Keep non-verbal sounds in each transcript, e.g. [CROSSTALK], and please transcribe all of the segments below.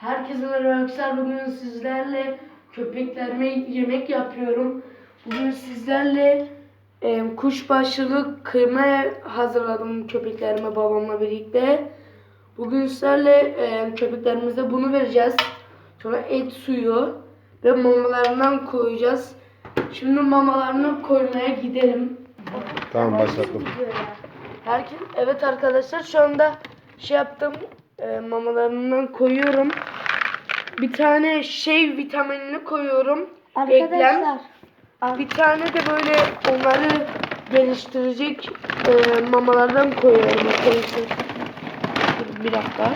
Herkese merhaba arkadaşlar. Bugün sizlerle köpeklerime yemek yapıyorum. Bugün sizlerle e, kuşbaşılı kıyma hazırladım köpeklerime babamla birlikte. Bugün sizlerle e, köpeklerimize bunu vereceğiz. Sonra et suyu ve mamalarından koyacağız. Şimdi mamalarını koymaya gidelim. Tamam başlattım. Herkes, evet arkadaşlar şu anda şey yaptım e, mamalarından koyuyorum. Bir tane şey vitaminini koyuyorum. Eklem. Arkadaşlar Bir tane de böyle onları geliştirecek e, mamalardan koyuyorum arkadaşlar. Dur, Bir dakika.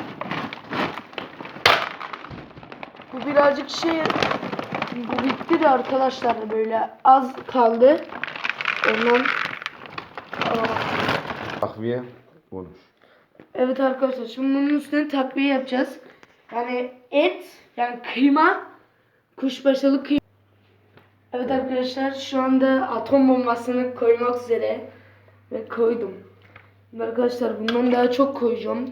Bu birazcık şey bu bitti de arkadaşlar böyle az kaldı. Ondan. Takviye olmuş. Evet arkadaşlar şimdi bunun üstüne takviye yapacağız. Yani et yani kıyma kuşbaşılı kıyma. Evet arkadaşlar şu anda atom bombasını koymak üzere ve koydum. Şimdi arkadaşlar bundan daha çok koyacağım.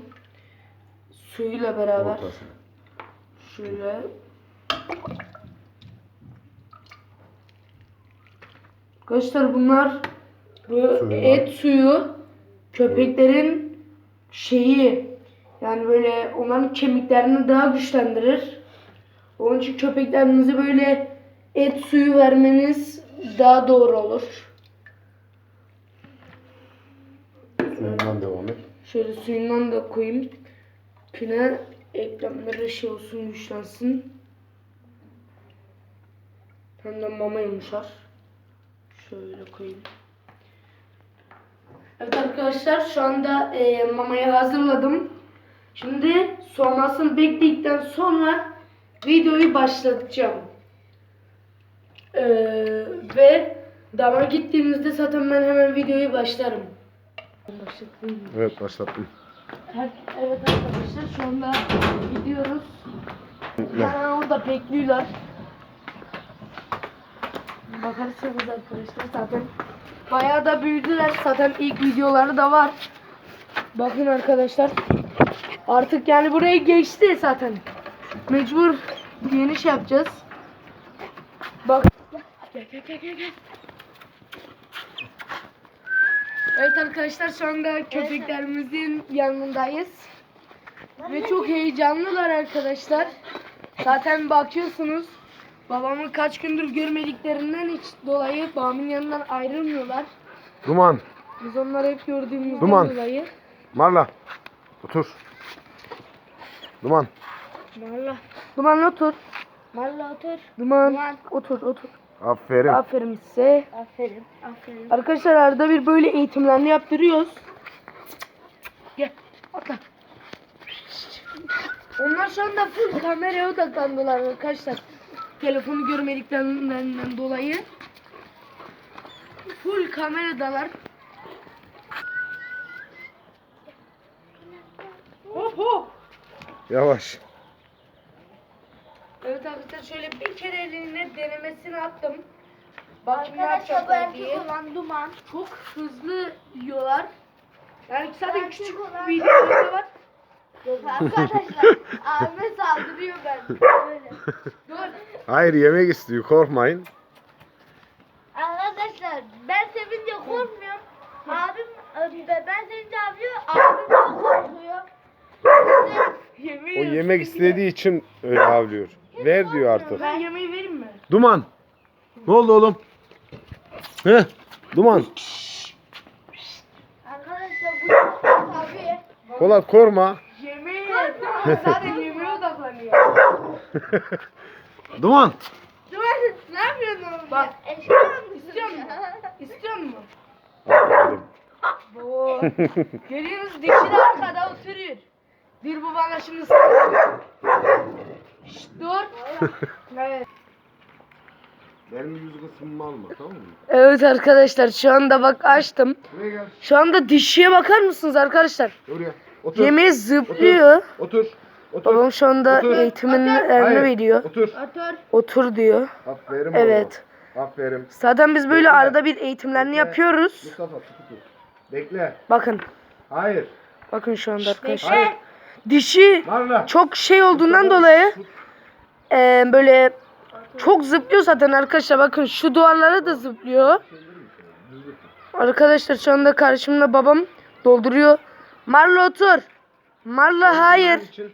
Suyuyla beraber. Ortasına. Şöyle. Arkadaşlar bunlar bu Suyu. et suyu köpeklerin şeyi yani böyle onların kemiklerini daha güçlendirir. Onun için köpeklerinize böyle et suyu vermeniz daha doğru olur. Suyundan devam et. Şöyle suyundan da koyayım. Pine eklemleri şey olsun güçlensin. Hem de mama yumuşar. Şöyle koyayım. Evet arkadaşlar şu anda e, mamayı hazırladım. Şimdi soğumasını bekledikten sonra videoyu başlatacağım. E, ve dama gittiğimizde zaten ben hemen videoyu başlarım. Başlatayım. Evet başlattım. Her- Evet arkadaşlar şu anda gidiyoruz. Hemen orada bekliyorlar. Bakarsanız arkadaşlar zaten bayağı da büyüdüler. Zaten ilk videoları da var. Bakın arkadaşlar. Artık yani buraya geçti zaten. Mecbur yeni şey yapacağız. Bak. Gel gel gel gel. gel. Evet arkadaşlar şu anda köpeklerimizin yanındayız. Ve çok heyecanlılar arkadaşlar. Zaten bakıyorsunuz babamı kaç gündür görmediklerinden hiç dolayı babamın yanından ayrılmıyorlar. Duman. Biz onları hep gördüğümüzden Duman. dolayı. Marla. Otur. Duman. Marla. Duman otur. Marla otur. Duman, Duman. otur otur. Aferin. Aferin size. Aferin. Aferin. Arkadaşlar arada bir böyle eğitimlerini yaptırıyoruz. Gel atla. Onlar şu anda full kameraya odaklandılar arkadaşlar. Telefonu görmediklerinden dolayı. Full kameradalar. Hop hop. Yavaş. Evet arkadaşlar şöyle bir kere eline denemesini attım. Bakayım ne Arkadaşlar bu yapacaklar diye. olan duman. Çok hızlı yiyorlar. Yani zaten küçük olan- videoları da var. Arkadaşlar [LAUGHS] abime saldırıyor ben. Böyle. Dur. Hayır yemek istiyor korkmayın. Arkadaşlar ben sevince korkmuyorum. Abim ben ben sevince ağlıyor. Abim çok korkuyor. Yemeği O yemek istediği için öyle avlıyor. Ver diyor artık. Ben yemeği vereyim mi? Duman. Ne oldu oğlum? He? Duman. Arkadaşlar bu çok abi. Polat korkma. Yemeği zaten yemeğe odaklanıyor. [LAUGHS] Duman. Duman ne yapıyorsun oğlum? Bak. İstiyor musun? İstiyor musun? Aferin. Oo. Görüyorsunuz dişi de arkada oturuyor. Bir bu bana şimdi sallıyor. Şşt dur. [LAUGHS] evet. Benim yüz kısmımı alma tamam mı? Evet arkadaşlar şu anda bak açtım. Buraya gel. Şu anda dişiye bakar mısınız arkadaşlar? Oraya. Otur. Yemeği zıplıyor. Otur. Otur. Babam şu anda Otur. Hayır, veriyor. Otur. Otur. Otur diyor. Aferin oğlum. Evet. Aferin. Zaten biz böyle Bekle. arada bir eğitimlerini Bekle. yapıyoruz. Mustafa sıkı tut. Bekle. Bakın. Hayır. Bakın şu anda arkadaşlar. Hayır. dişi Marla. çok şey olduğundan dolayı e, böyle çok zıplıyor zaten arkadaşlar. Bakın şu duvarlara da zıplıyor. Arkadaşlar şu anda karşımda babam dolduruyor. Marla otur. Marla hayır. için,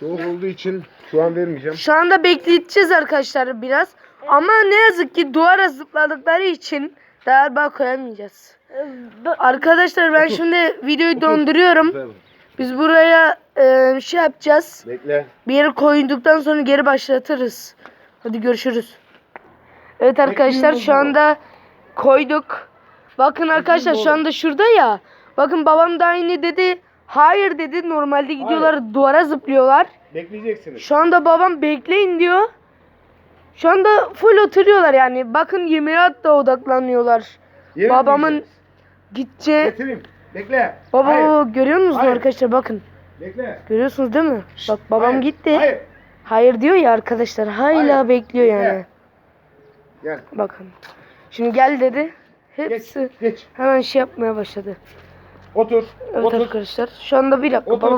Soğuk olduğu için şu an vermeyeceğim. Şu anda bekleyeceğiz arkadaşlar biraz. Ama ne yazık ki duvara zıpladıkları için daha koyamayacağız. Arkadaşlar ben şimdi videoyu donduruyorum. Biz buraya e, şey yapacağız. Bekle. Bir yere koyduktan sonra geri başlatırız. Hadi görüşürüz. Evet arkadaşlar şu anda koyduk. Bakın arkadaşlar şu anda şurada ya. Bakın babam da aynı dedi. Hayır dedi. Normalde gidiyorlar duvara zıplıyorlar. Bekleyeceksiniz. Şu anda babam bekleyin diyor. Şu anda full oturuyorlar yani. Bakın yemeğe da odaklanıyorlar. Yemek Babamın yiyeceğiz. gideceği... Getireyim. Bekle. Baba Hayır. görüyor musunuz Hayır. arkadaşlar bakın. Bekle. Görüyorsunuz değil mi? Bak babam Hayır. gitti. Hayır. Hayır. diyor ya arkadaşlar. Hala Hayır. bekliyor Bekle. yani. Gel. Bakın. Şimdi gel dedi. Geç. Hepsi Geç. hemen şey yapmaya başladı. Otur. Evet Otur. arkadaşlar. Şu anda bir dakika. Otur.